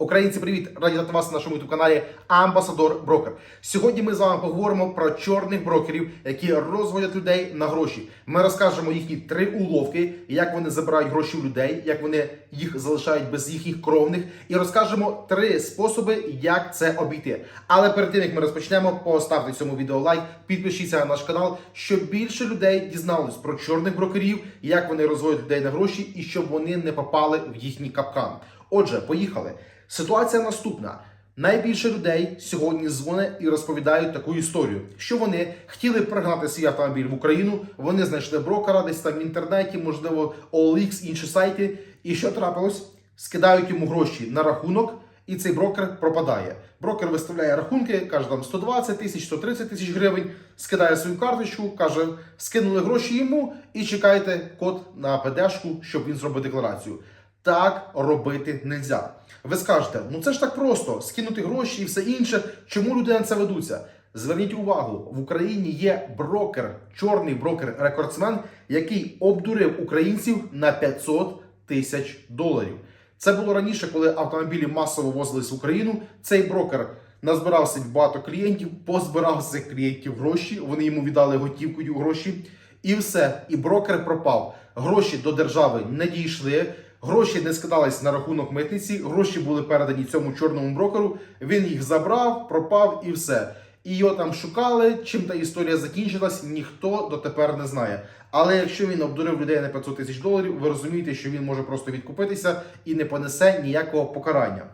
Українці, привіт! Раді вітати вас на нашому youtube каналі Амбасадор Брокер. Сьогодні ми з вами поговоримо про чорних брокерів, які розводять людей на гроші. Ми розкажемо їхні три уловки, як вони забирають гроші у людей, як вони їх залишають без їхніх кровних, і розкажемо три способи, як це обійти. Але перед тим як ми розпочнемо, поставте цьому відео лайк, підпишіться на наш канал, щоб більше людей дізнались про чорних брокерів, як вони розводять людей на гроші, і щоб вони не попали в їхній капкан. Отже, поїхали. Ситуація наступна. Найбільше людей сьогодні дзвонять і розповідають таку історію, що вони хотіли пригнати свій автомобіль в Україну. Вони знайшли брокера десь там в інтернеті, можливо, OLX, інші сайти. І що трапилось? Скидають йому гроші на рахунок, і цей брокер пропадає. Брокер виставляє рахунки, каже там 120 тисяч, 130 тисяч гривень, скидає свою карточку, каже, скинули гроші йому і чекайте код на ПДшку, щоб він зробив декларацію. Так робити нельзя. Ви скажете, ну це ж так просто скинути гроші і все інше. Чому люди на це ведуться? Зверніть увагу, в Україні є брокер, чорний брокер-рекордсмен, який обдурив українців на 500 тисяч доларів. Це було раніше, коли автомобілі масово возились в Україну. Цей брокер назбирав собі багато клієнтів, позбирав з цих клієнтів гроші. Вони йому віддали готівкою гроші, і все. І брокер пропав. Гроші до держави не дійшли. Гроші не скидались на рахунок митниці, гроші були передані цьому чорному брокеру. Він їх забрав, пропав і все. І його там шукали. Чим та історія закінчилась, ніхто дотепер не знає. Але якщо він обдурив людей на 500 тисяч доларів, ви розумієте, що він може просто відкупитися і не понесе ніякого покарання.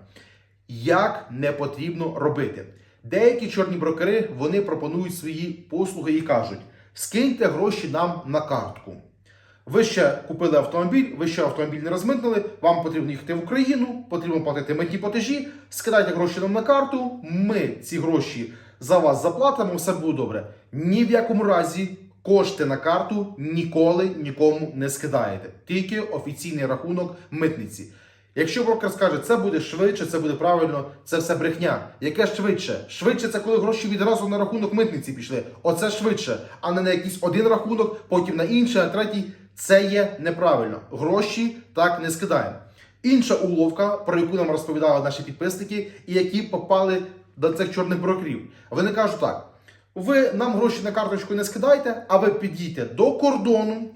Як не потрібно робити? Деякі чорні брокери вони пропонують свої послуги і кажуть: скиньте гроші нам на картку. Ви ще купили автомобіль, ви ще автомобіль не розмитнили, вам потрібно їхати в Україну, потрібно платити митні платежі, скидайте гроші нам на карту, ми ці гроші за вас заплатимо, все буде добре. Ні в якому разі кошти на карту ніколи нікому не скидаєте, тільки офіційний рахунок митниці. Якщо брокер скаже, це буде швидше, це буде правильно, це все брехня. Яке швидше? Швидше це коли гроші відразу на рахунок митниці пішли. Оце швидше, а не на якийсь один рахунок, потім на інший, а третій. Це є неправильно. Гроші так не скидаємо. Інша уловка, про яку нам розповідали наші підписники, і які попали до цих чорних брокерів. Вони кажуть так: ви нам гроші на карточку не скидайте, а ви підійдете до кордону.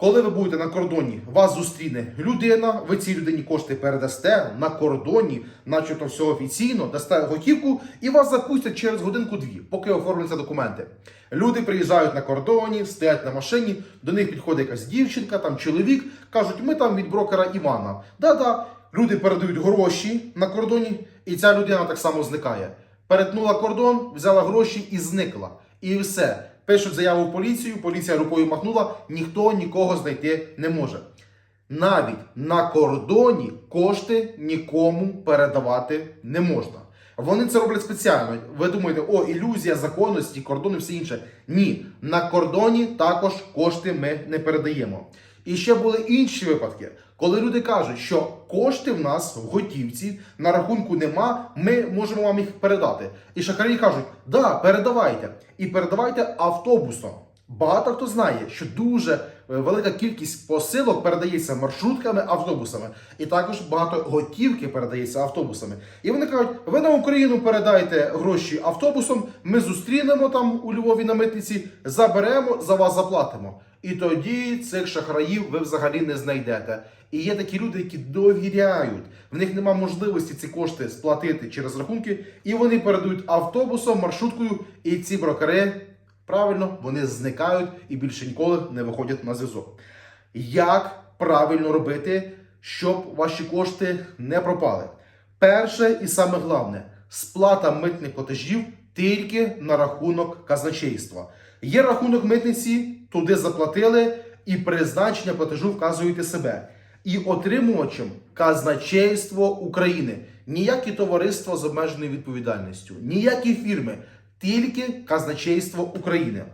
Коли ви будете на кордоні, вас зустріне людина, ви цій людині кошти передасте на кордоні, начебто все офіційно, дасте готівку і вас запустять через годинку-дві, поки оформляться документи. Люди приїжджають на кордоні, стоять на машині, до них підходить якась дівчинка, там чоловік, кажуть, ми там від брокера Івана. Да-да, люди передають гроші на кордоні, і ця людина так само зникає. Перетнула кордон, взяла гроші і зникла. І все. Пишуть заяву в поліцію, поліція рукою махнула, ніхто нікого знайти не може. Навіть на кордоні кошти нікому передавати не можна. Вони це роблять спеціально. Ви думаєте, о, ілюзія законності, кордон і все інше. Ні, на кордоні також кошти ми не передаємо. І ще були інші випадки, коли люди кажуть, що кошти в нас в готівці на рахунку нема, ми можемо вам їх передати. І шахраї кажуть, да, передавайте. І передавайте автобусом. Багато хто знає, що дуже е, велика кількість посилок передається маршрутками, автобусами, і також багато готівки передається автобусами. І вони кажуть: ви на Україну передайте гроші автобусом, ми зустрінемо там у Львові на митниці, заберемо, за вас заплатимо. І тоді цих шахраїв ви взагалі не знайдете. І є такі люди, які довіряють. В них нема можливості ці кошти сплатити через рахунки, і вони передають автобусом, маршруткою, і ці брокери. Правильно, вони зникають і більше ніколи не виходять на зв'язок. Як правильно робити, щоб ваші кошти не пропали? Перше і саме головне сплата митних платежів тільки на рахунок казначейства. Є рахунок митниці, туди заплатили, і призначення платежу вказуєте себе. І отримувачем казначейство України, ніякі товариства з обмеженою відповідальністю, ніякі фірми тільки казначейство України.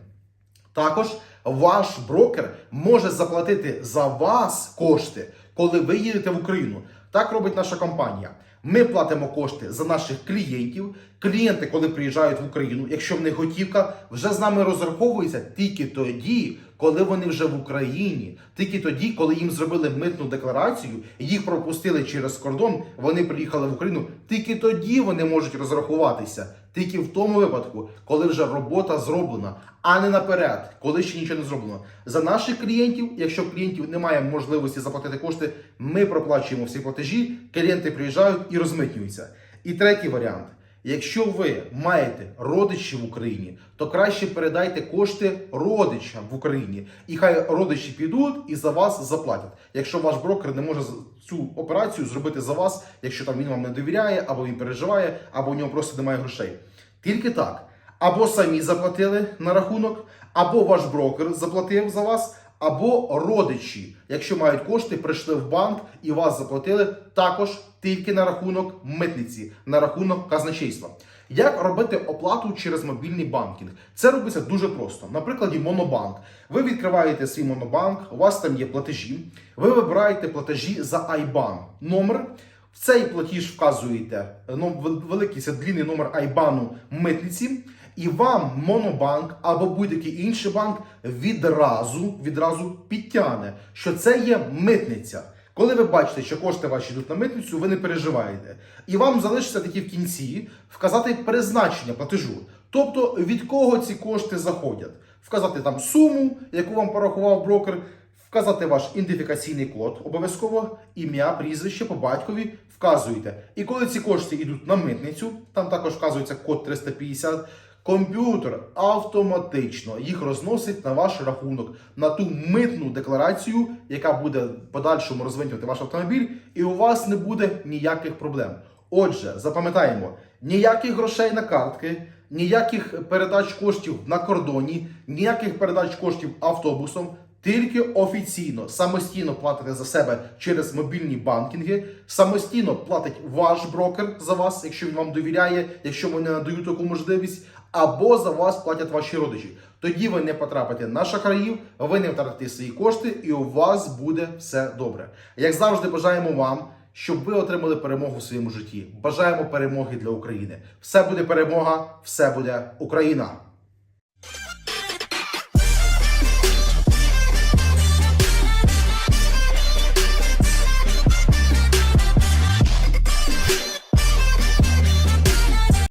Також ваш брокер може заплатити за вас кошти, коли ви їдете в Україну. Так робить наша компанія. Ми платимо кошти за наших клієнтів. Клієнти, коли приїжджають в Україну, якщо в них готівка, вже з нами розраховуються тільки тоді, коли вони вже в Україні. Тільки тоді, коли їм зробили митну декларацію, їх пропустили через кордон, вони приїхали в Україну. Тільки тоді вони можуть розрахуватися. Тільки в тому випадку, коли вже робота зроблена, а не наперед, коли ще нічого не зроблено. За наших клієнтів, якщо клієнтів немає можливості заплатити кошти, ми проплачуємо всі платежі, клієнти приїжджають і розмитнюються. І третій варіант. Якщо ви маєте родичів в Україні, то краще передайте кошти родичам в Україні, і хай родичі підуть і за вас заплатять. Якщо ваш брокер не може цю операцію зробити за вас, якщо там він вам не довіряє, або він переживає, або у нього просто немає грошей. Тільки так. Або самі заплатили на рахунок, або ваш брокер заплатив за вас, або родичі, якщо мають кошти, прийшли в банк і вас заплатили також тільки на рахунок митниці, на рахунок казначейства. Як робити оплату через мобільний банкінг? Це робиться дуже просто. На прикладі Монобанк. Ви відкриваєте свій монобанк, у вас там є платежі. Ви вибираєте платежі за IBAN номер. В цей платіж вказуєте ну, вел- великий це длінний номер Айбану митниці, і вам Монобанк або будь-який інший банк відразу, відразу підтягне, що це є митниця. Коли ви бачите, що кошти ваші йдуть на митницю, ви не переживаєте. І вам залишиться таки в кінці вказати призначення платежу. Тобто від кого ці кошти заходять. Вказати там суму, яку вам порахував брокер, вказати ваш ідентифікаційний код, обов'язково ім'я, прізвище по батькові вказуєте. І коли ці кошти йдуть на митницю, там також вказується код 350, комп'ютер автоматично їх розносить на ваш рахунок, на ту митну декларацію, яка буде в подальшому розвинювати ваш автомобіль, і у вас не буде ніяких проблем. Отже, запам'ятаємо, ніяких грошей на картки, ніяких передач коштів на кордоні, ніяких передач коштів автобусом. Тільки офіційно самостійно платите за себе через мобільні банкінги, самостійно платить ваш брокер за вас, якщо він вам довіряє, якщо ви не надають таку можливість, або за вас платять ваші родичі. Тоді ви не потрапите на шахраїв, ви не втратите свої кошти, і у вас буде все добре. Як завжди, бажаємо вам, щоб ви отримали перемогу в своєму житті. Бажаємо перемоги для України. Все буде перемога, все буде Україна.